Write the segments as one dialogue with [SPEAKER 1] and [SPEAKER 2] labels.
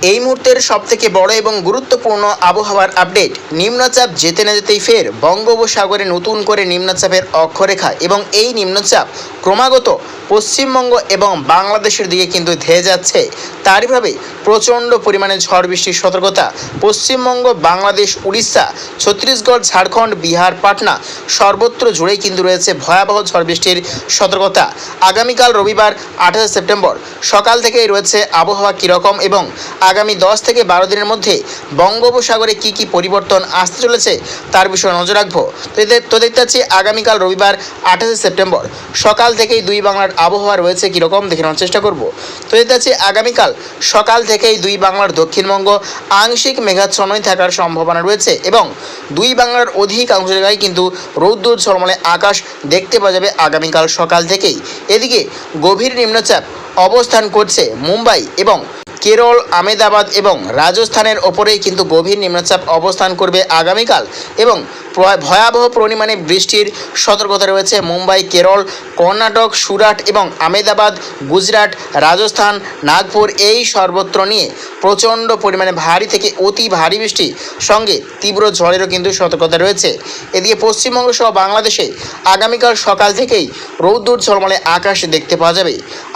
[SPEAKER 1] এই মুহূর্তের সবথেকে বড় এবং গুরুত্বপূর্ণ আবহাওয়ার আপডেট, নিম্নচাপ যেতে না যেতেই ফের বঙ্গোপসাগরে নতুন করে নিম্নচাপের অক্ষরেখা এবং এই নিম্নচাপ ক্রমাগত পশ্চিমবঙ্গ এবং বাংলাদেশের দিকে কিন্তু ধেয়ে যাচ্ছে। তারইভাবে প্রচণ্ড পরিমাণে ঝড় বৃষ্টির সতর্কতা পশ্চিমবঙ্গ, বাংলাদেশ, উড়িষ্যা, ছত্তিশগড়, ঝাড়খণ্ড, বিহার, পাটনা সর্বত্র জুড়েই কিন্তু রয়েছে ভয়াবহ ঝড় বৃষ্টির সতর্কতা। আগামীকাল রবিবার, আঠাশে সেপ্টেম্বর সকাল থেকেই রয়েছে আবহাওয়া কীরকম এবং আগামী দশ থেকে বারো দিনের মধ্যে বঙ্গোপসাগরে কি কি পরিবর্তন আসতে চলেছে তার বিষয়ে নজর রাখব। তো দেখতে পাচ্ছি আগামীকাল রবিবার আঠাশে সেপ্টেম্বর। সকাল থেকেই দুই বাংলার আবহাওয়া রয়েছে কীরকম দেখে নেওয়ার চেষ্টা করব। তো দেখতে পাচ্ছি আগামীকাল সকাল থেকেই দুই বাংলার দক্ষিণবঙ্গ আংশিক মেঘাচ্ছন্নই থাকার সম্ভাবনা রয়েছে এবং দুই বাংলার অধিকাংশ জায়গায় কিন্তু রৌদ্র ঝলমলে আকাশ দেখতে পাওয়া যাবে আগামীকাল সকাল থেকেই। এদিকে গভীর নিম্নচাপ অবস্থান করছে মুম্বাই এবং কেরল আমেদাবাদ এবং রাজস্থানের ওপরেই কিন্তু গভীর নিম্নচাপ অবস্থান করবে আগামীকাল এবং ভয়াবহ পরিমাণে বৃষ্টির সতর্কতা রয়েছে। মুম্বাই, কেরল, কর্ণাটক, সুরাট এবং আমেদাবাদ গুজরাট, রাজস্থান, নাগপুর এই সর্বত্র নিয়ে প্রচণ্ড পরিমাণে ভারী থেকে অতি ভারী বৃষ্টি। সঙ্গে তীব্র ঝড়েরও কিন্তু সতর্কতা রয়েছে। এদিকে পশ্চিমবঙ্গ সহ বাংলাদেশে আগামীকাল সকাল থেকেই রৌদ্র ঝলমলে আকাশ দেখতে পাওয়া যাবে।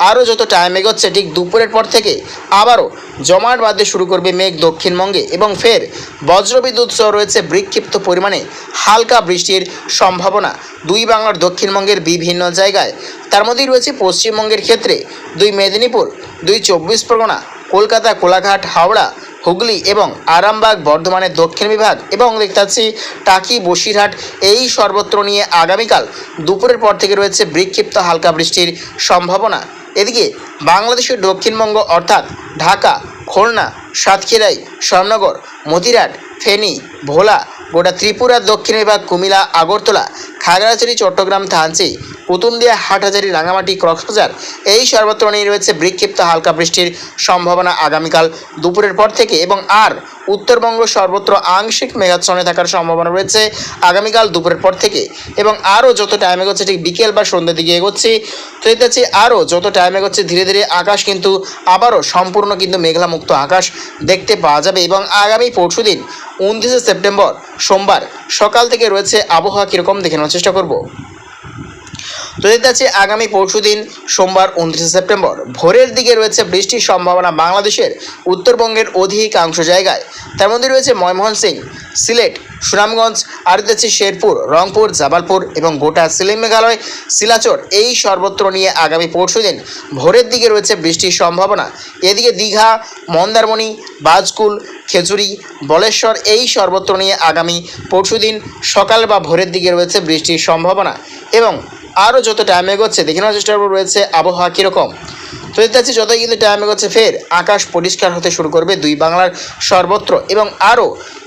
[SPEAKER 1] আরও যত টাইম এগোচ্ছে, ঠিক দুপুরের পর থেকে আবারও জমাট বাঁধতে শুরু করবে মেঘ দক্ষিণবঙ্গে এবং ফের বজ্রবিদ্যুৎ সহ রয়েছে বিক্ষিপ্ত পরিমাণে হালকা বৃষ্টির সম্ভাবনা। দুই বাংলার দক্ষিণবঙ্গের বিভিন্ন জায়গায়। তার মধ্যেই রয়েছে পশ্চিমবঙ্গের ক্ষেত্রে দুই মেদিনীপুর, দুই চব্বিশ পরগনা, কলকাতা, কোলাঘাট, হাওড়া, হুগলি এবং আরামবাগ, বর্ধমানের দক্ষিণ বিভাগ এবং দেখতে পাচ্ছি টাকি, বসিরহাট এই সর্বত্র নিয়ে আগামীকাল দুপুরের পর থেকে রয়েছে বিক্ষিপ্ত হালকা বৃষ্টির সম্ভাবনা। এদিকে বাংলাদেশের দক্ষিণবঙ্গ অর্থাৎ ঢাকা, খুলনা, সাতক্ষীরাই শ্যামনগর মতিরাট ফেনি, ভোলা, গোটা ত্রিপুরার দক্ষিণ বিভাগ কুমিলা আগরতলা, খাগড়াছড়ি, চট্টগ্রাম, থানচি পুতুলদিয়া হাটহাজারি রাঙামাটি কক্সবাজার। এই সর্বত্র নিয়ে রয়েছে বিক্ষিপ্ত হালকা বৃষ্টির সম্ভাবনা আগামীকাল দুপুরের পর থেকে এবং আর উত্তরবঙ্গ সর্বত্র আংশিক মেঘাচ্ছন্নে থাকার সম্ভাবনা রয়েছে আগামীকাল দুপুরের পর থেকে এবং আরও যত টাইম এগোচ্ছে ঠিক বিকেল বা সন্ধ্যের দিকে এগোচ্ছি, তো এতে আরও যত টাইম এগোচ্ছে ধীরে ধীরে আকাশ কিন্তু আবারও সম্পূর্ণ কিন্তু মেঘলামুক্ত আকাশ দেখতে পাওয়া যাবে এবং আগামী পরশুদিন উনত্রিশে সেপ্টেম্বর সোমবার সকাল থেকে রয়েছে আবহাওয়া কীরকম দেখে নেওয়ার চেষ্টা করব। তো দেখতে পাচ্ছি আগামী পরশুদিন সোমবার উনত্রিশে সেপ্টেম্বর। ভোরের দিকে রয়েছে বৃষ্টির সম্ভাবনা বাংলাদেশের উত্তরবঙ্গের অধিকাংশ জায়গায়। তার মধ্যে রয়েছে ময়মোহন সিং সিলেট, সুনামগঞ্জ, আর দেখছি শেরপুর, রংপুর, জামালপুর এবং গোটা সিলিম মেঘালয়, শিলাচর এই সর্বত্র নিয়ে আগামী পরশুদিন ভোরের দিকে রয়েছে বৃষ্টির সম্ভাবনা। এদিকে দীঘা, মন্দারমণি, বাজকুল, খেজুরি, বলেশ্বর এই সর্বত্র নিয়ে আগামী পরশুদিন সকাল বা ভোরের দিকে রয়েছে বৃষ্টির সম্ভাবনা এবং আরও যত টাইম এগোচ্ছে, দেখে নেওয়ার চেষ্টা করব রয়েছে আবহাওয়া কীরকম। তো দেখতে পাচ্ছি, যতই কিন্তু টাইম এগোচ্ছে, ফের আকাশ পরিষ্কার হতে শুরু করবে দুই বাংলার সর্বত্র। এবং আরও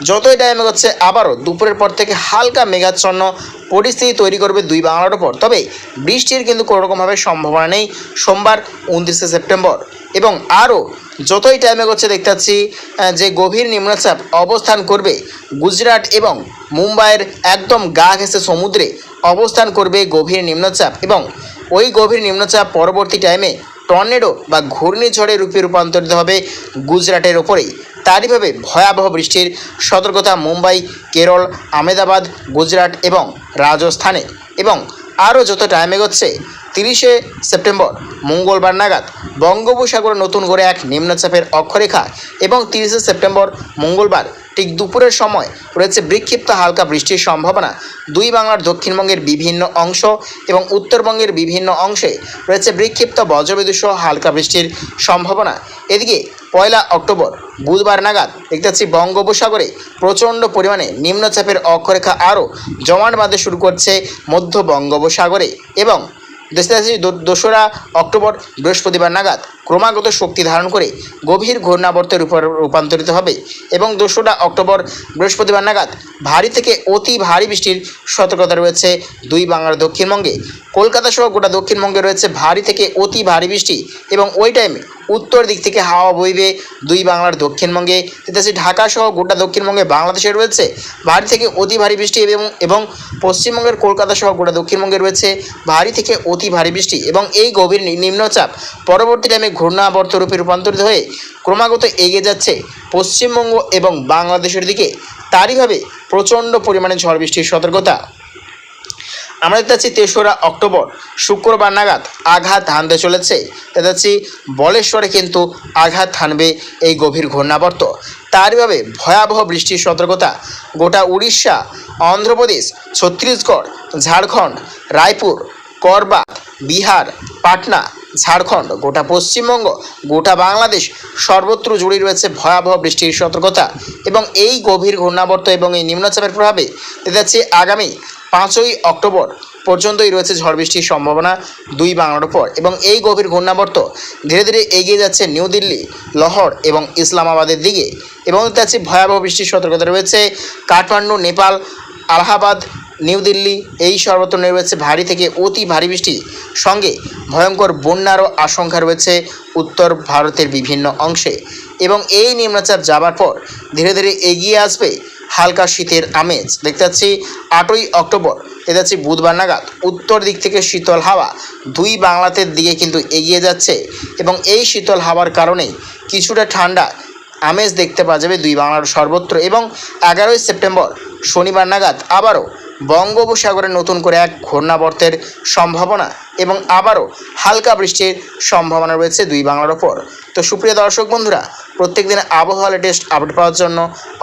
[SPEAKER 1] যতই টাইম এগোচ্ছে, আবারও দুপুরের পর থেকে হালকা মেঘাচ্ছন্ন পরিস্থিতি তৈরি করবে দুই বাংলার ওপর। তবে বৃষ্টির কিন্তু কোনো রকমভাবে সম্ভাবনা নেই সোমবার উনত্রিশে সেপ্টেম্বর। এবং আরও যতই টাইম এগোচ্ছে, দেখতে পাচ্ছি যে গভীর নিম্নচাপ অবস্থান করবে গুজরাট এবং মুম্বাইয়ের একদম গা ঘেঁষে সমুদ্রে। অবস্থান করবে গভীর নিম্নচাপ এবং ওই গভীর নিম্নচাপ পরবর্তী টাইমে টর্নেডো বা ঘূর্ণিঝড়ের রূপে রূপান্তরিত হবে গুজরাটের ওপরেই। তারইভাবে ভয়াবহ বৃষ্টির সতর্কতা মুম্বাই, কেরল আমেদাবাদ গুজরাট এবং রাজস্থানে। এবং আরও যত টাইম এগোচ্ছে তিরিশে সেপ্টেম্বর, মঙ্গলবার নাগাদ বঙ্গোপসাগরে নতুন করে এক নিম্নচাপের অক্ষরেখা এবং তিরিশে সেপ্টেম্বর, মঙ্গলবার ঠিক দুপুরের সময় রয়েছে বিক্ষিপ্ত হালকা বৃষ্টির সম্ভাবনা। দুই বাংলার দক্ষিণবঙ্গের বিভিন্ন অংশ এবং উত্তরবঙ্গের বিভিন্ন অংশে রয়েছে বিক্ষিপ্ত বজ্রবিদ্যুৎ হালকা বৃষ্টির সম্ভাবনা। এদিকে পয়লা অক্টোবর, বুধবার নাগাদ দেখতে পাচ্ছি বঙ্গোপসাগরে প্রচণ্ড পরিমাণে নিম্নচাপের অক্ষরেখা আরও জমাট বাঁধতে শুরু করছে মধ্য বঙ্গোপসাগরে এবং দেখতে দো- দোসরা অক্টোবর বৃহস্পতিবার নাগাদ। ক্রমাগত শক্তি ধারণ করে গভীর ঘূর্ণাবর্তের উপর রূপান্তরিত হবে এবং দোসরা অক্টোবর বৃহস্পতিবার নাগাদ ভারী থেকে অতি ভারী বৃষ্টির সতর্কতা রয়েছে দুই বাংলার দক্ষিণবঙ্গে। কলকাতা সহ গোটা দক্ষিণবঙ্গে রয়েছে ভারী থেকে অতি ভারী বৃষ্টি এবং ওই টাইমে উত্তর দিক থেকে হাওয়া বইবে দুই বাংলার দক্ষিণবঙ্গে। দেখতেছি ঢাকা সহ গোটা দক্ষিণবঙ্গে বাংলাদেশে রয়েছে ভারী থেকে অতি ভারী বৃষ্টি এবং এবং পশ্চিমবঙ্গের কলকাতা সহ গোটা দক্ষিণবঙ্গে রয়েছে ভারী থেকে অতি ভারী বৃষ্টি এবং এই গভীর নিম্নচাপ পরবর্তী টাইমে ঘূর্ণাবর্ত রূপে রূপান্তরিত হয়ে ক্রমাগত এগিয়ে যাচ্ছে পশ্চিমবঙ্গ এবং বাংলাদেশের দিকে। তারই ভাবে প্রচণ্ড পরিমাণে ঝড় বৃষ্টির সতর্কতা। আমরা দেখতে পাচ্ছি তেসরা অক্টোবর, শুক্রবার নাগাদ আঘাত হানতে চলেছে। দেখতে পাচ্ছি বলেশ্বরে কিন্তু আঘাত হানবে এই গভীর ঘূর্ণাবর্ত। তারইভাবে ভয়াবহ বৃষ্টির সতর্কতা গোটা উড়িষ্যা, অন্ধ্রপ্রদেশ, ছত্তিশগড়, ঝাড়খণ্ড, রায়পুর করবা বিহার, পাটনা ঝাড়খণ্ড, গোটা পশ্চিমবঙ্গ, গোটা বাংলাদেশ সর্বত্র জুড়ে রয়েছে ভয়াবহ বৃষ্টির সতর্কতা এবং এই গভীর ঘূর্ণাবর্ত এবং এই নিম্নচাপের প্রভাবে দেখা যাচ্ছে আগামী পাঁচই অক্টোবর পর্যন্তই রয়েছে ঝড় বৃষ্টির সম্ভাবনা দুই বাংলার উপর এবং এই গভীর ঘূর্ণাবর্ত ধীরে ধীরে এগিয়ে যাচ্ছে নিউ দিল্লি, লহর এবং ইসলামাবাদের দিকে এবং পাচ্ছি ভয়াবহ বৃষ্টির সতর্কতা রয়েছে কাঠমান্ডু, নেপাল, আলাহাবাদ নিউ দিল্লি, এই সর্বত্র রয়েছে ভারী থেকে অতি ভারী বৃষ্টি। সঙ্গে ভয়ঙ্কর বন্যারও আশঙ্কা রয়েছে উত্তর ভারতের বিভিন্ন অংশে। এবং এই নিম্নচাপ যাবার পর ধীরে ধীরে এগিয়ে আসবে হালকা শীতের আমেজ। দেখতে পাচ্ছি আটই অক্টোবর এটা যাচ্ছে বুধবার নাগাদ। উত্তর দিক থেকে শীতল হাওয়া দুই বাংলাতের দিকে কিন্তু এগিয়ে যাচ্ছে এবং এই শীতল হাওয়ার কারণেই কিছুটা ঠান্ডা আমেজ দেখতে পাওয়া যাবে দুই বাংলার সর্বত্র। এবং এগারোই সেপ্টেম্বর, শনিবার নাগাদ আবারও বঙ্গোপসাগরে নতুন করে এক ঘূর্ণাবর্তের সম্ভাবনা এবং আবারও হালকা বৃষ্টির সম্ভাবনা রয়েছে দুই বাংলার ওপর। তো সুপ্রিয় দর্শক বন্ধুরা প্রত্যেক দিন আবহাওয়া লেটেস্ট আপডেট পাওয়ার জন্য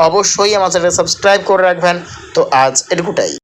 [SPEAKER 1] অবশ্যই আমার চ্যানেল সাবস্ক্রাইব করে রাখবেন। তো আজ এটুকুটাই।